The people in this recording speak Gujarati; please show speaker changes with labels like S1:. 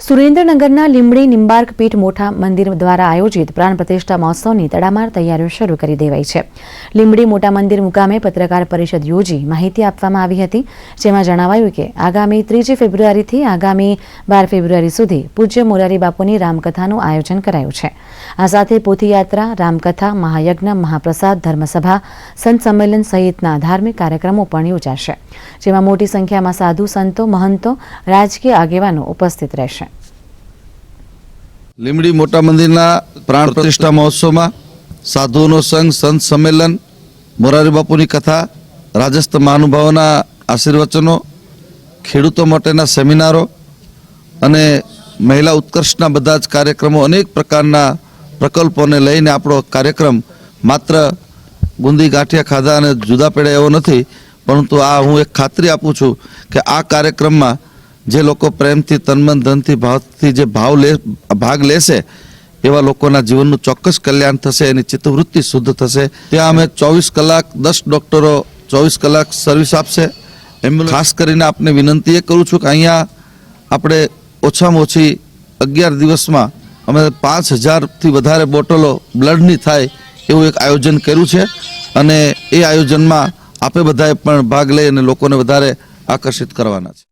S1: સુરેન્દ્રનગરના લીંબડી નિંબાર્ક પીઠ મોટા મંદિર દ્વારા આયોજિત પ્રાણ પ્રતિષ્ઠા મહોત્સવની તડામાર તૈયારીઓ શરૂ કરી દેવાઈ છે. લીંબડી મોટા મંદિર મુકામે પત્રકાર પરિષદ યોજી માહિતી આપવામાં આવી હતી, જેમાં જણાવાયું કે આગામી ત્રીજી ફેબ્રુઆરીથી આગામી બાર ફેબ્રુઆરી સુધી પૂજ્ય મોરારી બાપુની રામકથાનું આયોજન કરાયું છે. આ સાથે પોથીયાત્રા, રામકથા, મહાયજ્ઞ, મહાપ્રસાદ, ધર્મસભા, સંત સંમેલન સહિતના ધાર્મિક કાર્યક્રમો પણ યોજાશે, જેમાં મોટી સંખ્યામાં સાધુ, સંતો, મહંતો, રાજકીય આગેવાનો ઉપસ્થિત રહેશે.
S2: લીમડી મોટા મંદિરના પ્રાણ પ્રતિષ્ઠા મહોત્સવમાં સાધુઓનો સંઘ, સંત સંમેલન, મોરારી બાપુની કથા, રાજસ્થ મહાનુભાવોના આશીર્વચનો, ખેડૂતો માટેના સેમિનારો અને મહિલા ઉત્કર્ષના બધા જ કાર્યક્રમો અનેક પ્રકારના પ્રકલ્પોને લઈને આપણો કાર્યક્રમ માત્ર ગુંદી ગાંઠિયા ખાધા અને જુદા પડે એવો નથી, પરંતુ આ હું એક ખાતરી આપું છું કે આ કાર્યક્રમમાં જે લોકો પ્રેમથી, તનમન, ધનથી, ભાવથી જે ભાવ લે ભાગ લેશે એવા લોકોના જીવનનું ચોક્કસ કલ્યાણ થશે એની ચિત્તવૃત્તિ શુદ્ધ થશે. ત્યાં અમે ચોવીસ કલાક દસ ડૉક્ટરો ચોવીસ કલાક સર્વિસ આપશે. એમ્બ્યુલન્સ ખાસ કરીને આપને વિનંતી એ કરું છું કે અહીંયા આપણે ઓછામાં ઓછી અગિયાર દિવસમાં અમે પાંચ હજારથી વધારે બોટલો બ્લડની થાય એવું એક આયોજન કર્યું છે. અને એ આયોજનમાં આપે બધાએ પણ ભાગ લઈ અને લોકોને વધારે આકર્ષિત કરવાના છે.